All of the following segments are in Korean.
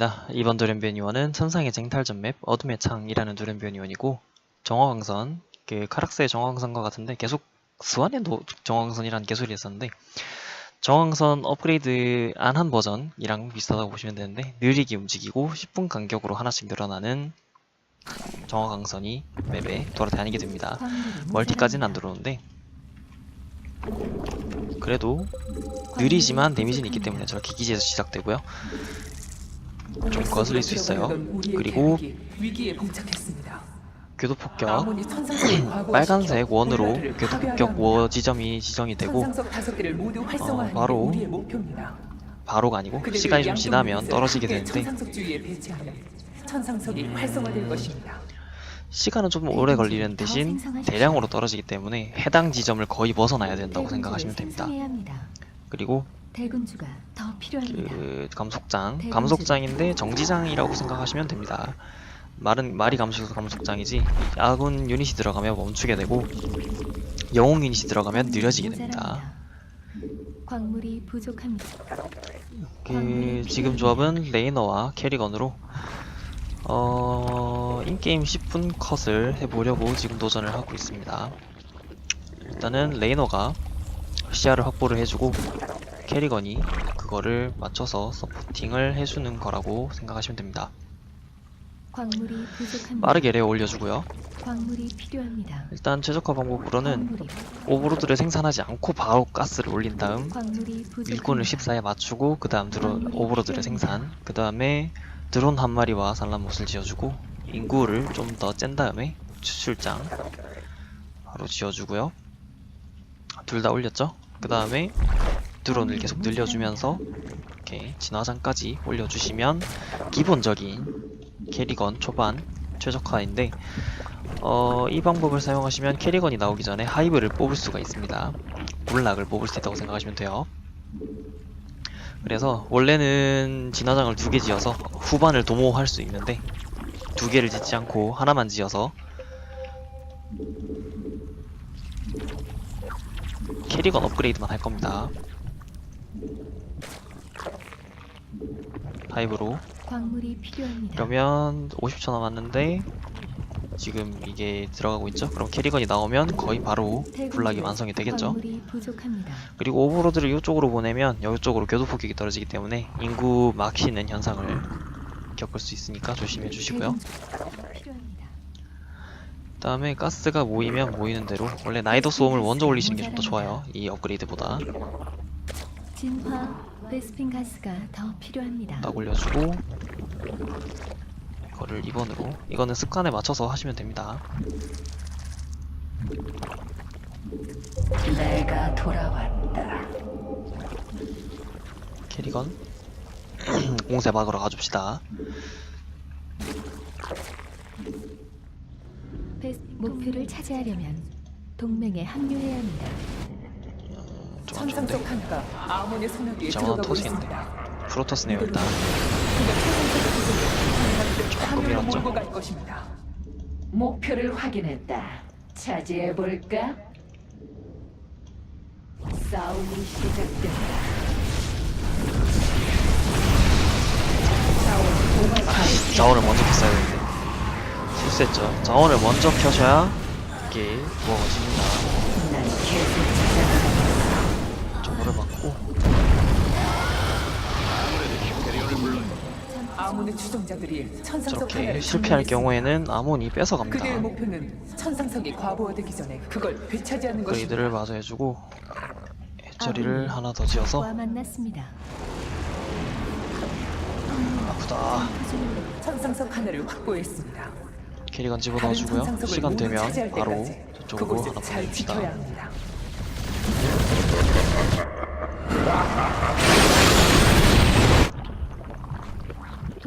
안녕하십니까 이번 드렘비언이원은 천상의 쟁탈전 맵 어둠의 창이라는 드렘비언이원이고 정화광선 그 카락스의 정화광선과 같은데 계속 스완의 노 정화광선이라는 개소리 했었는데 정화광선 업그레이드 안 한 버전이랑 비슷하다고 보시면 되는데 느리게 움직이고 10분 간격으로 하나씩 늘어나는 정화광선이 맵에 돌아다니게 됩니다. 멀티까지는 안 들어오는데 그래도 느리지만 데미지는 있기 때문에 저렇게 기지에서 시작되고요 좀 거슬릴 수 있어요. 그리고. 궤도 폭격 천상석을 과부하시켜 빨간색 원으로 궤도 폭격 파괴하려 워 지점이 지정이 되고 어, 바로. 바로가 아니고 시간이 좀 지나면 떨어지게 되는데 것입니다. 시간은 좀 오래 걸리는 대신 대량으로 떨어지기 때문에 해당 지점을 거의 벗어나야 된다고 생각하시면 됩니다. 그리고 대군주가 더 필요합니다. 그 감속장 감속장인데 정지장이라고 생각하시면 됩니다. 말은 말이 감속해서 감속장이지 아군 유닛이 들어가면 멈추게 되고 영웅 유닛이 들어가면 느려지게 됩니다. 광물이 부족합니다. 그 지금 조합은 레이너와 캐리건으로 어 인게임 10분 컷을 해보려고 지금 도전을 하고 있습니다. 일단은 레이너가 시야를 확보를 해주고 캐리건이 그거를 맞춰서 서포팅을 해주는 거라고 생각하시면 됩니다. 광물이 부족합니다. 빠르게 레어 올려주고요. 광물이 필요합니다. 일단 최적화 방법으로는 광물이, 오브로드를 생산하지 않고 바로 가스를 올린 다음 광물이 부족합니다. 일꾼을 14에 맞추고 그 다음 드론 오버로드를 생산 그 다음에 드론 한 마리와 산란못을 지어주고 인구를 좀 더 짠 다음에 추출장 바로 지어주고요 둘 다 올렸죠 그 다음에 드론을 계속 늘려주면서 이렇게 진화장까지 올려주시면 기본적인 캐리건 초반 최적화인데 어, 이 방법을 사용하시면 캐리건이 나오기 전에 하이브를 뽑을 수가 있습니다. 몰락을 뽑을 수 있다고 생각하시면 돼요. 그래서 원래는 진화장을 두 개 지어서 후반을 도모할 수 있는데 두 개를 짓지 않고 하나만 지어서 캐리건 업그레이드만 할 겁니다. 하이브로 광물이 필요합니다. 그러면 50초 남았는데 지금 이게 들어가고 있죠? 그럼 캐리건이 나오면 거의 바로 군락이 완성이 되겠죠? 광물이 부족합니다. 그리고 오버로드를 이쪽으로 보내면 이쪽으로 교도 폭격이 떨어지기 때문에 인구 막히는 현상을 겪을 수 있으니까 조심해 주시고요. 필요합니다. 그다음에 가스가 모이면 모이는 대로 원래 나이더 소음을 먼저 올리시는 게 좀 더 좋아요. 이 업그레이드보다 진화 베스핀 가스가 더 필요합니다. 딱 올려주고 이거를 2번으로 이거는 습관에 맞춰서 하시면 됩니다. 내가 돌아왔다. 캐리건 공세 막으러 가줍시다. 베스 목표를 차지하려면 동맹에 합류해야 합니다. 좀안 좋은데 천상석 하나가 아몬의 소나기에 저거는 들어가고. 있습니다. 프로토스네요 일단 조금 조금 밀었죠. 몰고 갈 것입니다. 목표를 확인했다. 차지해 볼까? 싸움이 시작된다. 아, 자원을 먼저 켰어야 되는데 실수했죠. 자원을 먼저 켜셔야 이게 무거워집니다. 아몬의 추종자들이 천상석 저렇게 하나를 실패할 점령했습니다. 경우에는 아몬이 뺏어갑니다. 그들의 목표는 천상석이 과부하되기 전에 그걸 되찾이하는 것입니다. 업그레이드를 마저 해주고 해처리를 하나 더 지어서 와 만났습니다. 아프다. 천상석 하나를 확보했습니다. 캐리건 다른 집어넣어주고요. 천상석을 시간 모두 되면 차지할 바로 때까지 저쪽으로 그곳을 하나 잘 지켜야 보냅시다. 합니다.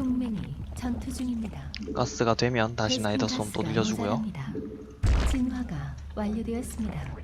동맹이 전투 중입니다. 가스가 되면 다시 나이더 솜또 가스가 늘려주고요. 모자랍니다. 진화가 완료되었습니다.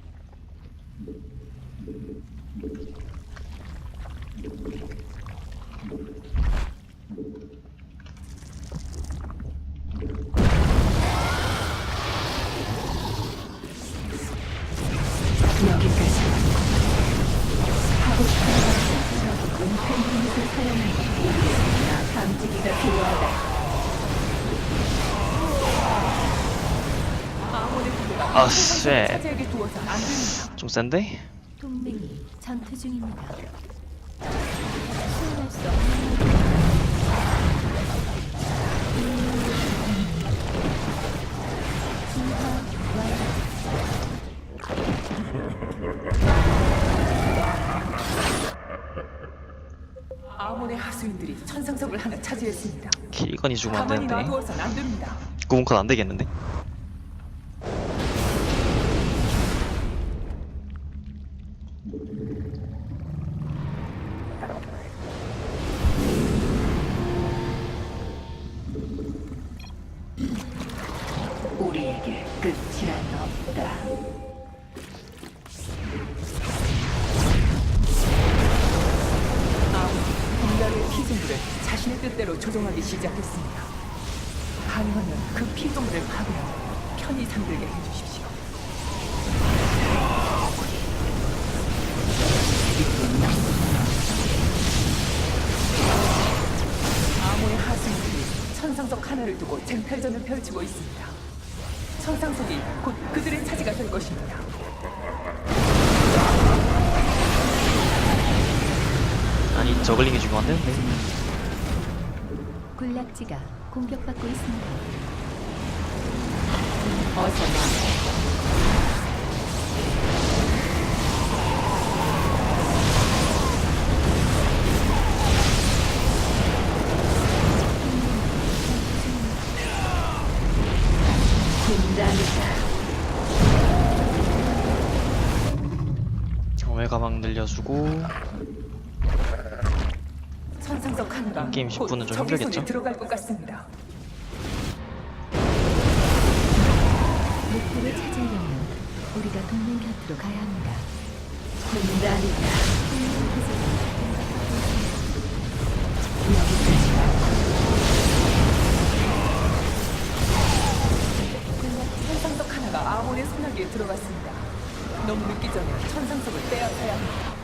아, 쎄. 좀 센데? 동맹이 전투 중입니다. 수행할 수 없는 진화 완료. 아몬의 하수인들이 천상석을 하나 차지했습니다. 키건이 죽으면 안 가만히 되는데 놔두어선 안 됩니다. 구분컷 안 되겠는데? 시작했습니다. 가능하면 그 피조물을 파괴하고 편히 잠들게 해주십시오. 아몬의 하수인들이 천상석 하나를 두고 쟁탈전을 펼치고 있습니다. 천상석이 곧 그들의 차지가 될 것입니다. 아니 저글링이 안 되는데 군락지가 공격받고 있습니다. 어서. 정외 가방 늘려주고 천상석 하나가 게임 곧 10분은 좀 힘들겠죠? 들어갈 것 같습니다. 목표를 차지하려면 우리가 동맹 곁으로 가야 합니다. 군단이다. 천상석 하나가 아몬의 소나기에 들어갔습니다. 너무 늦기 전에 천상석을 빼앗아야 합니다.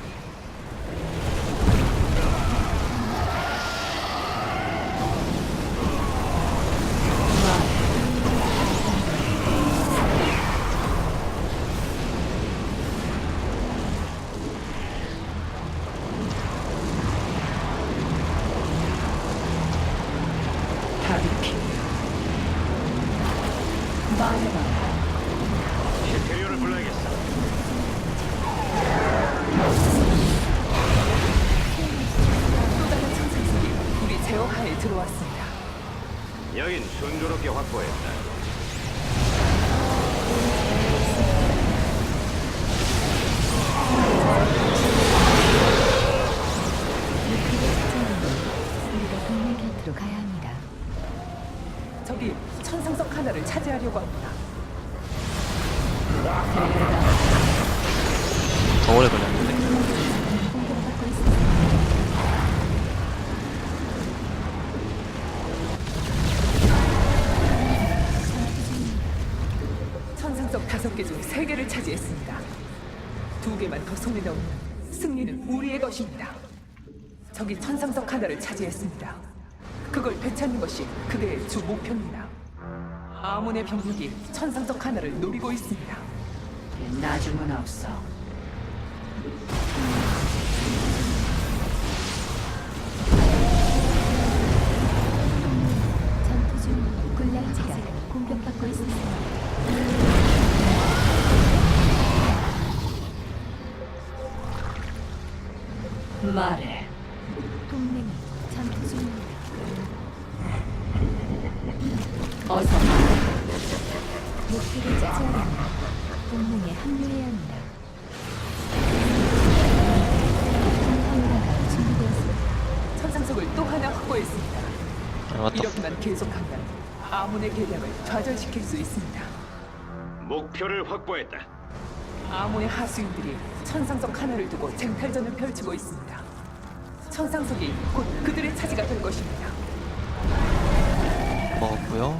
확보했다. 목표를 차지하려면 우리가 동맹 곁으로 가야 합니다. 저기 천상석 하나를 차지하려고 합니다. 더 오래 걸렸 천상석 하나를 차지했습니다. 그걸 되찾는 것이 그대의 주 목표입니다. 아몬의 병력이 천상석 하나를 노리고 있습니다. 나중은 없어. 전투 중 군락지가 공격받고 있습니다. 말해. 아, 맞다 이렇게만 계속하면 아몬의 계략을 좌절시킬 수 있습니다. 목표를 확보했다. 아몬의 하수인들이 천상석 하나를 두고 쟁탈전을 펼치고 있습니다. 천상석이 곧 그들의 차지가 될 것입니다. 먹었고요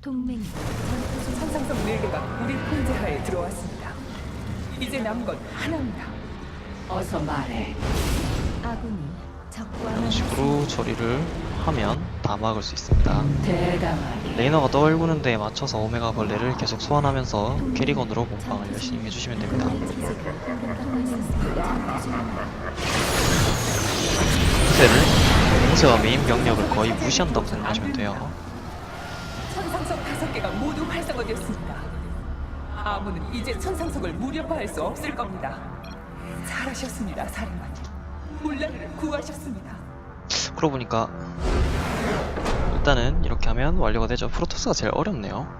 동맹이 우리 통제하에 들어왔습니다. 이제 남은 건 하나입니다. 어서 말해. 아군이 적과 이런 식으로 처리를 하면 다 막을 수 있습니다. 대담하게. 레이너가 떠올구는 데에 맞춰서 오메가 벌레를 계속 소환하면서 캐리건으로 몸빵을 열심히 해주시면 됩니다. 공세를 공세와 메인 병력을 거의 무시한다고 생각하시면 돼요. 천상석 다섯 개가 모두 활성화되었습니다. 아무는 이제 천상석을 무력화할 수 없을 겁니다. 잘하셨습니다, 사령관님. 물란을 구하셨습니다. 그러고 보니까 일단은 이렇게 하면 완료가 되죠. 프로토스가 제일 어렵네요.